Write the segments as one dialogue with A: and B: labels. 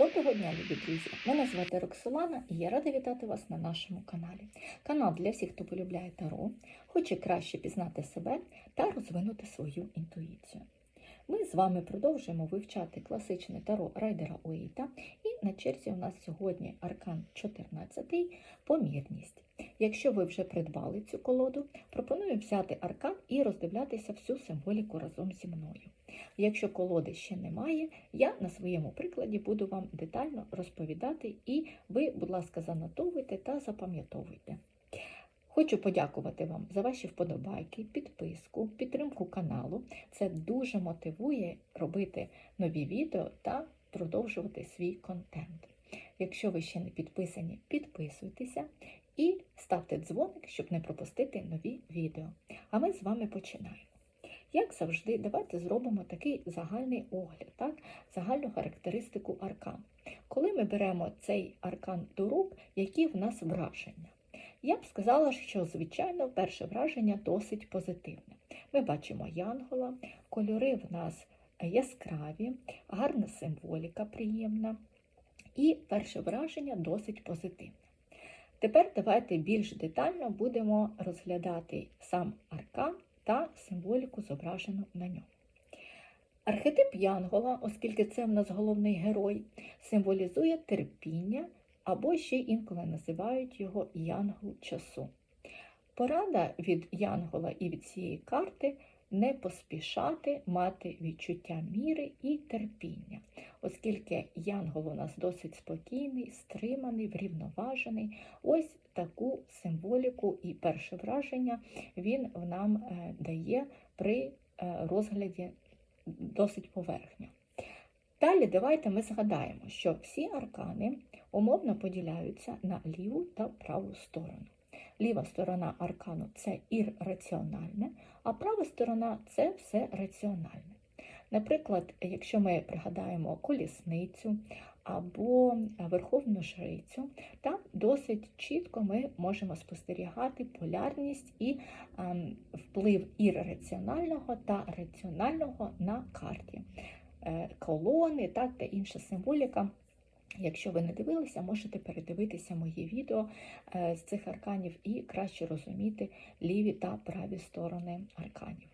A: Доброго дня, любі друзі! Мене звати Роксолана і я рада вітати вас на нашому каналі. Канал для всіх, хто полюбляє таро, хоче краще пізнати себе та розвинути свою інтуїцію. Ми з вами продовжуємо вивчати класичне таро Райдера Уейта, і на черзі у нас сьогодні аркан 14 помірність. Якщо ви вже придбали цю колоду, пропоную взяти аркан і роздивлятися всю символіку разом зі мною. Якщо колоди ще немає, я на своєму прикладі буду вам детально розповідати, і ви, будь ласка, занотовуйте та запам'ятовуйте. Хочу подякувати вам за ваші вподобайки, підписку, підтримку каналу. Це дуже мотивує робити нові відео та продовжувати свій контент. Якщо ви ще не підписані, підписуйтеся і ставте дзвоник, щоб не пропустити нові відео. А ми з вами починаємо. Як завжди, давайте зробимо такий загальний огляд, так? загальну характеристику аркану. Коли ми беремо цей аркан до рук, які в нас враження? Я б сказала, що, звичайно, перше враження досить позитивне. Ми бачимо янгола, кольори в нас яскраві, гарна символіка приємна. І перше враження досить позитивне. Тепер давайте більш детально будемо розглядати сам аркан та символіку, зображену на ньому. Архетип Янгола, оскільки це в нас головний герой, символізує терпіння або ще інколи називають його янгол часу. Порада від Янгола і від цієї карти не поспішати мати відчуття міри і терпіння, оскільки Янгол у нас досить спокійний, стриманий, врівноважений. Ось таку символіку і перше враження він нам е, дає при е, розгляді досить поверхня. Далі давайте ми згадаємо, що всі аркани умовно поділяються на ліву та праву сторону. Ліва сторона аркану це ірраціональне, а права сторона це все раціональне. Наприклад, якщо ми пригадаємо колісницю або верховну жрицю, там досить чітко ми можемо спостерігати полярність і ем, вплив ірраціонального та раціонального на карті. Е, колони та інша символіка. Якщо ви не дивилися, можете передивитися мої відео е, з цих арканів і краще розуміти ліві та праві сторони арканів.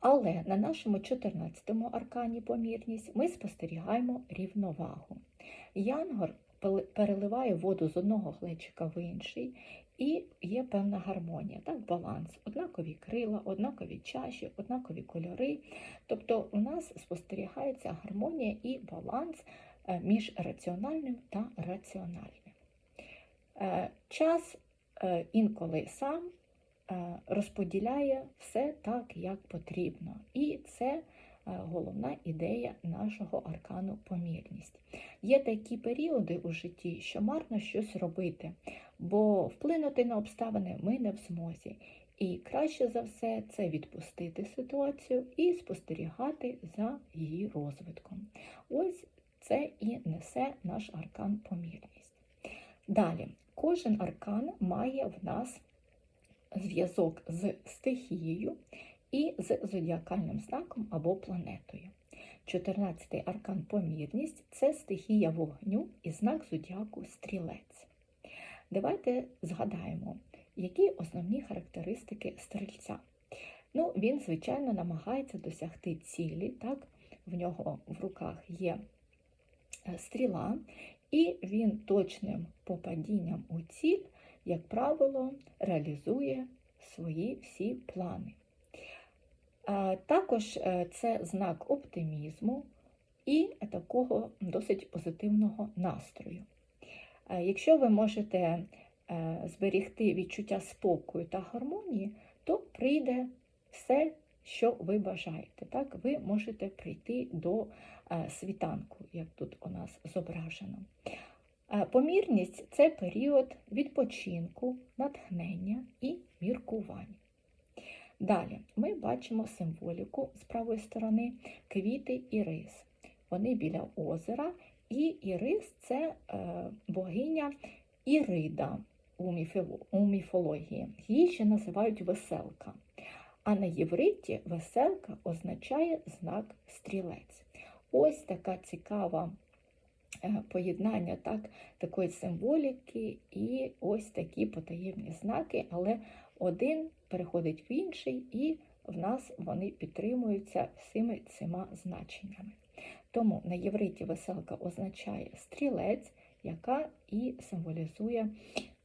A: Але на нашому 14-му аркані помірність ми спостерігаємо рівновагу. Янгор переливає воду з одного глечика в інший, і є певна гармонія, так, баланс, однакові крила, однакові чаші, однакові кольори. Тобто у нас спостерігається гармонія і баланс між раціональним та раціональним. Е, час е, інколи сам розподіляє все так, як потрібно. І це головна ідея нашого аркану помірність. Є такі періоди у житті, що марно щось робити, бо вплинути на обставини ми не в змозі. І краще за все це відпустити ситуацію і спостерігати за її розвитком. Ось це і несе наш аркан помірність. Далі, кожен аркан має в нас зв'язок з стихією і з зодіакальним знаком або планетою. 14-й аркан помірність це стихія вогню і знак зодіаку стрілець. Давайте згадаємо, які основні характеристики стрільця. Ну, Він, звичайно, намагається досягти цілі, так? в нього в руках є стріла, і він точним попадінням у ціль, як правило, реалізує свої всі плани. Також е, це знак оптимізму і такого досить позитивного настрою. Якщо ви можете е, зберігти відчуття спокою та гармонії, то прийде все, що ви бажаєте. Так? Ви можете прийти до е, світанку, як тут у нас зображено. Помірність це період відпочинку, натхнення і міркування. Далі ми бачимо символіку з правої сторони квіти і рис. Вони біля озера, і ірис це е, богиня Ірида у міфології. Її ще називають веселка. А на євриті веселка означає знак стрілець. Ось така цікава е, поєднання так, такої символіки і ось такі потаємні знаки, але один переходить в інший, і в нас вони підтримуються всіми цими значеннями. Тому на євриті веселка означає стрілець, яка і символізує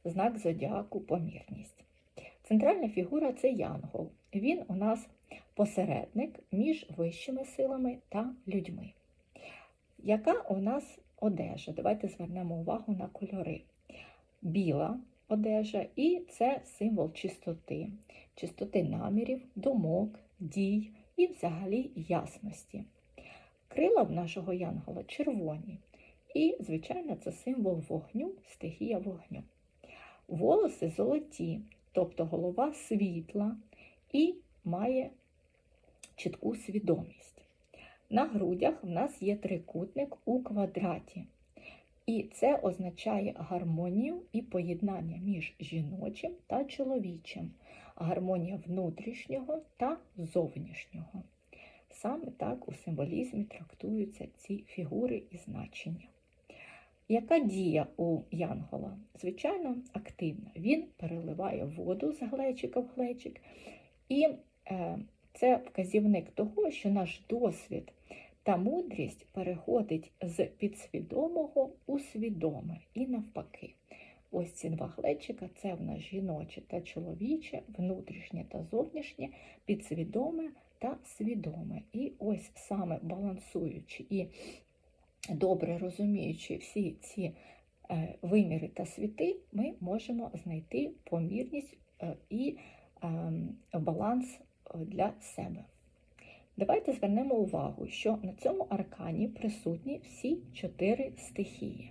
A: знак зодіаку помірність. Центральна фігура це янгол. Він у нас посередник між вищими силами та людьми. Яка у нас одежа? Давайте звернемо увагу на кольори. Біла одежа, і це символ чистоти, чистоти намірів, думок, дій і взагалі ясності. Крила в нашого янгола червоні. І, звичайно, це символ вогню, стихія вогню. Волоси золоті, тобто голова світла і має чітку свідомість. На грудях в нас є трикутник у квадраті. І це означає гармонію і поєднання між жіночим та чоловічим, гармонія внутрішнього та зовнішнього. Саме так у символізмі трактуються ці фігури і значення. Яка дія у Янгола? Звичайно, активна. Він переливає воду з глечика в глечик, і е, це вказівник того, що наш досвід та мудрість переходить з підсвідомого у свідоме і навпаки. Ось ці два глечика це в нас жіноче та чоловіче, внутрішнє та зовнішнє, підсвідоме та свідоме. І ось саме балансуючи і добре розуміючи всі ці е, виміри та світи, ми можемо знайти помірність е, і ем, баланс е, для себе. Давайте звернемо увагу, що на цьому аркані присутні всі чотири стихії.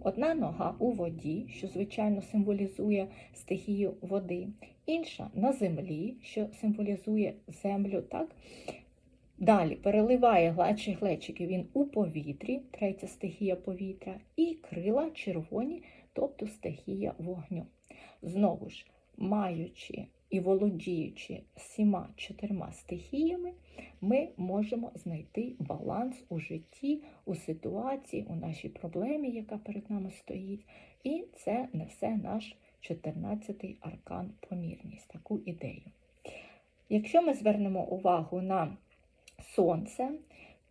A: Одна нога у воді, що, звичайно, символізує стихію води, інша на землі, що символізує землю. так? Далі переливає гладші глечики він у повітрі, третя стихія повітря, і крила червоні, тобто стихія вогню. Знову ж, маючи і володіючи всіма чотирма стихіями, ми можемо знайти баланс у житті, у ситуації, у нашій проблемі, яка перед нами стоїть. І це несе наш 14-й аркан помірність, таку ідею. Якщо ми звернемо увагу на сонце,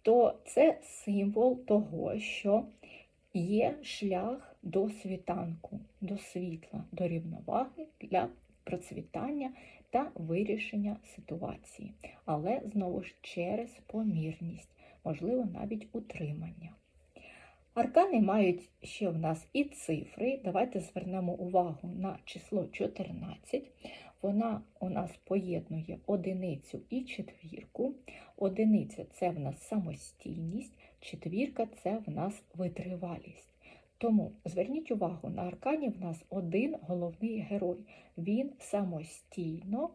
A: то це символ того, що є шлях до світанку, до світла, до рівноваги для процвітання та вирішення ситуації, але знову ж через помірність, можливо, навіть утримання. Аркани мають ще в нас і цифри. Давайте звернемо увагу на число 14. Вона у нас поєднує одиницю і четвірку. Одиниця це в нас самостійність, четвірка це в нас витривалість. Тому зверніть увагу, на аркані в нас один головний герой. Він самостійно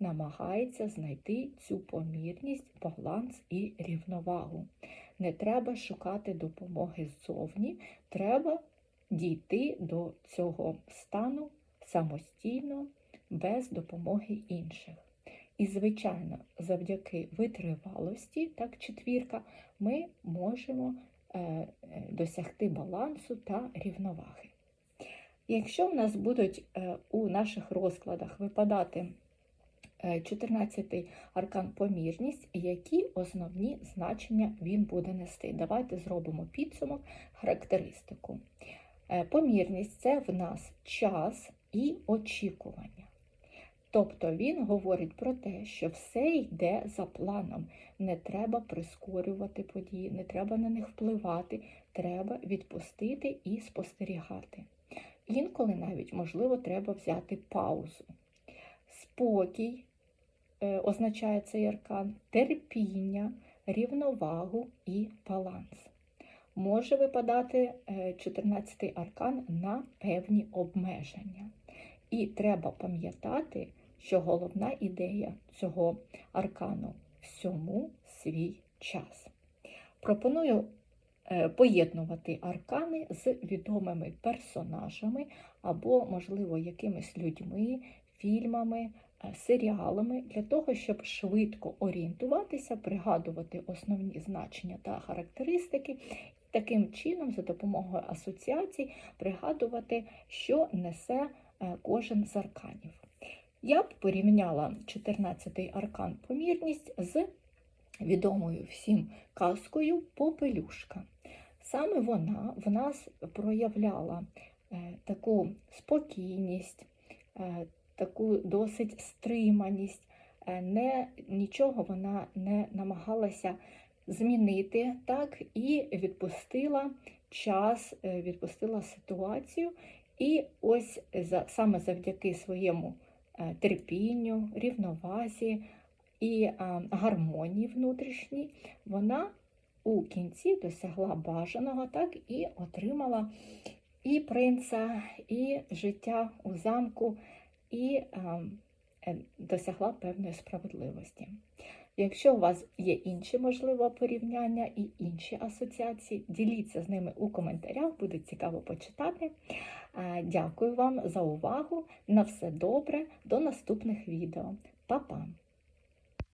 A: намагається знайти цю помірність, баланс і рівновагу. Не треба шукати допомоги ззовні, треба дійти до цього стану самостійно, без допомоги інших. І, звичайно, завдяки витривалості, так, четвірка, ми можемо е, досягти балансу та рівноваги. Якщо в нас будуть е, у наших розкладах випадати 14-й аркан помірність, які основні значення він буде нести. Давайте зробимо підсумок, характеристику. Е, помірність це в нас час і очікування. Тобто він говорить про те, що все йде за планом. Не треба прискорювати події, не треба на них впливати, треба відпустити і спостерігати. Інколи навіть, можливо, треба взяти паузу. Спокій е, означає цей аркан, терпіння, рівновагу і баланс. Може випадати 14-й аркан на певні обмеження. І треба пам'ятати, що головна ідея цього аркану всьому свій час. Пропоную е, поєднувати аркани з відомими персонажами або, можливо, якимись людьми, фільмами, е, серіалами для того, щоб швидко орієнтуватися, пригадувати основні значення та характеристики таким чином, за допомогою асоціацій, пригадувати, що несе кожен з арканів. Я б порівняла 14-й аркан помірність з відомою всім казкою Попелюшка. Саме вона в нас проявляла е, таку спокійність, е, таку досить стриманість, е, не, нічого вона не намагалася змінити, так, і відпустила час, е, відпустила ситуацію. І ось саме завдяки своєму е, терпінню, рівновазі і е, гармонії внутрішній, вона у кінці досягла бажаного, так і отримала і принца, і життя у замку, і е, е, досягла певної справедливості. Якщо у вас є інші, можливо, порівняння і інші асоціації, діліться з ними у коментарях, буде цікаво почитати. Е, Дякую вам за увагу. На все добре, до наступних відео. Па-па!